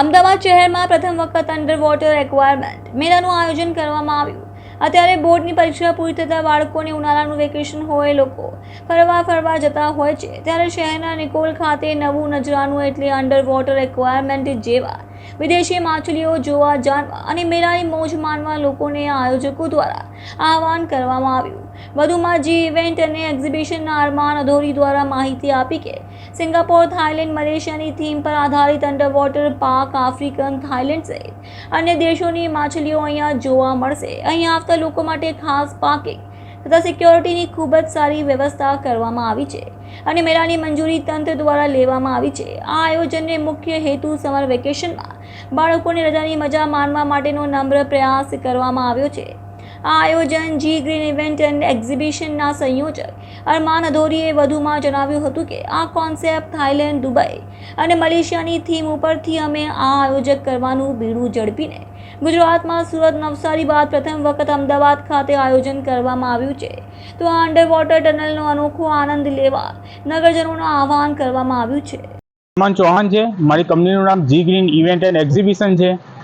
અમદાવાદ શહેરમાં પ્રથમ વખત અંડર વોટર એક્વાયરમેન્ટ મેળાનું આયોજન કરવામાં આવ્યું. અત્યારે બોર્ડની પરીક્ષા પૂરી થતાં બાળકોને ઉનાળાનું વેકેશન હોય, લોકો ફરવા ફરવા જતા હોય છે. ત્યારે શહેરના નિકોલ ખાતે નવું નજરાનું એટલે અંડર વોટર એક્વાયરમેન્ટ જેવા વિદેશી માછલીઓ જોવા, જાણવા અને મેળાની મોજ માણવા લોકોને આયોજકો દ્વારા આહવાન કરવામાં આવ્યું. વધુમાં જી ઇવેન્ટ અને એક્ઝિબિશનના અરમાન અધોરી દ્વારા માહિતી આપી કે સિંગાપોર, થાઇલેન્ડ, મલેશિયાની થીમ પર આધારિત under water park African Thailand સહિત અન્ય દેશોની માછલીઓ અહીંયા જોવા મળશે. અહીં આવતા લોકો માટે ખાસ પાર્કિંગ તથા સિક્યોરિટીની ખૂબ જ સારી વ્યવસ્થા કરવામાં આવી છે અને મેળાની મંજૂરી તંત્ર દ્વારા લેવામાં આવી છે. આ આયોજનને મુખ્ય હેતુ સમર વેકેશનમાં બાળકોને રજાની મજા માણવા માટેનો નમ્ર પ્રયાસ કરવામાં આવ્યો છે. આ આયોજન, જી ગ્રીન ઇવેન્ટ એન્ડ એક્ઝિબિશનના સંયોજક અરમાન અધોરીએ વધુમાં જણાવ્યું હતું કે આ કોન્સેપ્ટ થાઇલેન્ડ દુબઈ અને મલેશિયાની થીમ ઉપરથી અમે આ આયોજક કરવાનું બીડું ઝડપીને ગુજરાતમાં સુરત નવસારી બાદ પ્રથમ વખત અમદાવાદ ખાતે આયોજન કરવામાં આવ્યું છે. તો આ અંડર વોટર ટનલનો અનોખો આનંદ લેવા નગરજનોનું આહવાન કરવામાં આવ્યું છે. ચૌહાણ છે. મારી કંપનીનું નામ G green event and exhibition છે.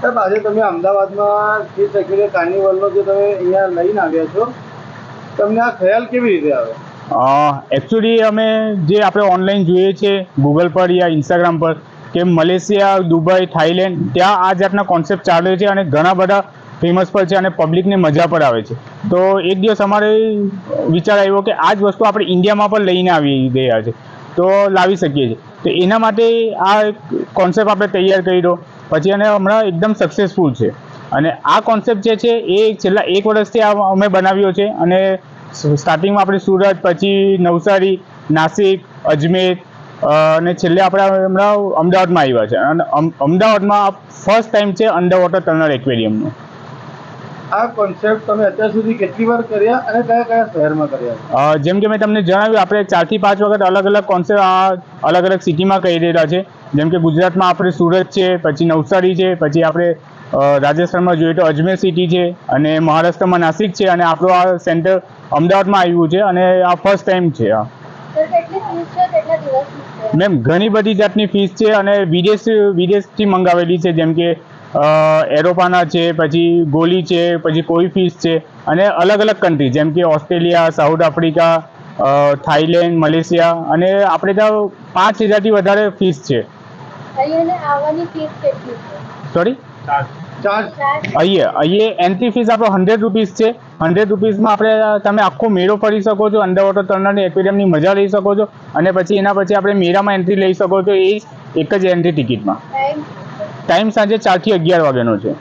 સાહેબ, આજે તમે અમદાવાદમાં જે એક્યુરિયમ કાર્નિવલનો જે તમે અહીંયા લઈને આવ્યા છો, તમને આ ખ્યાલ કેવી રીતે આવે? એકચ્યુઅલી અમે જે આપણે ઓનલાઈન જોઈએ છે ગૂગલ પર યા ઇન્સ્ટાગ્રામ પર, કે મલેશિયા દુબઈ થાઈલેન્ડ ત્યાં આ જાતના કોન્સેપ્ટ ચાલે છે અને ઘણા બધા ફેમસ પર છે અને પબ્લિકને મજા પણ આવે છે. તો એક દિવસ અમારે વિચાર આવ્યો કે આ જ વસ્તુ આપણે ઇન્ડિયામાં પણ લઈને આવી ગયા છે. તો લાવી શકીએ છીએ. તો એના માટે આ કોન્સેપ્ટ આપણે તૈયાર કર્યો. પછી અને હમણાં એકદમ સક્સેસફુલ છે. અને આ કોન્સેપ્ટ જે છે એ છેલ્લા એક વર્ષથી આ અમે બનાવ્યો છે. અને સ્ટાર્ટિંગમાં આપણે સુરત પછી નવસારી નાસિક અજમેર અને છેલ્લે આપણે હમણાં અમદાવાદમાં આવ્યા છે. અને અમદાવાદમાં ફર્સ્ટ ટાઈમ છે અંડર વોટર ટનલ એક્વેરિયમનું આ કોન્સેપ્ટ તમે અત્યાર સુધી કેટલી વાર કર્યા અને કયા કયા શહેરમાં કર્યા? જેમ કે મેં તમને જણાવ્યું આપણે ચારથી પાંચ વખત અલગ અલગ કોન્સેપ્ટ અલગ અલગ સિટીમાં કહી રહેલા છે. જેમ કે ગુજરાતમાં આપણે સુરત છે પછી નવસારી છે પછી આપણે રાજસ્થાનમાં જોઈએ તો અજમેર સિટી છે અને મહારાષ્ટ્રમાં નાસિક છે અને આપણું આ સેન્ટર અમદાવાદમાં આવ્યું છે અને આ ફર્સ્ટ ટાઈમ છે આ. મેમ ઘણી બધી જાતની ફીસ છે અને વિદેશ વિદેશથી મંગાવેલી છે જેમ કે એરોપાના છે પછી ગોલી છે પછી કોઈ ફીસ છે અને અલગ અલગ કન્ટ્રી જેમ કે Australia South Africa Thailand Malaysia અને આપણે ત્યાં પાંચ હજારથી વધારે ફીસ છે. અહીંયાને આવવાની ફીસ કેટલી છે સોરી ચાર્જ ચાર્જ અહીંયા અહીંયા એન્ટ્રી ફીસ આપણો હંડ્રેડ રૂપીસ છે હંડ્રેડ રૂપીસમાં આપણે તમે આખો મેળો ફરી શકો છો અંડર વોટર ટર્નરની એક્વેરિયમની મજા લઈ શકો છો અને પછી એના પછી આપણે મેળામાં એન્ટ્રી લઈ શકો છો એ એક જ એન્ટ્રી ટિકિટમાં ટાઈમ ટાઈમ સાંજે ચારથી અગિયાર વાગ્યાનો છે.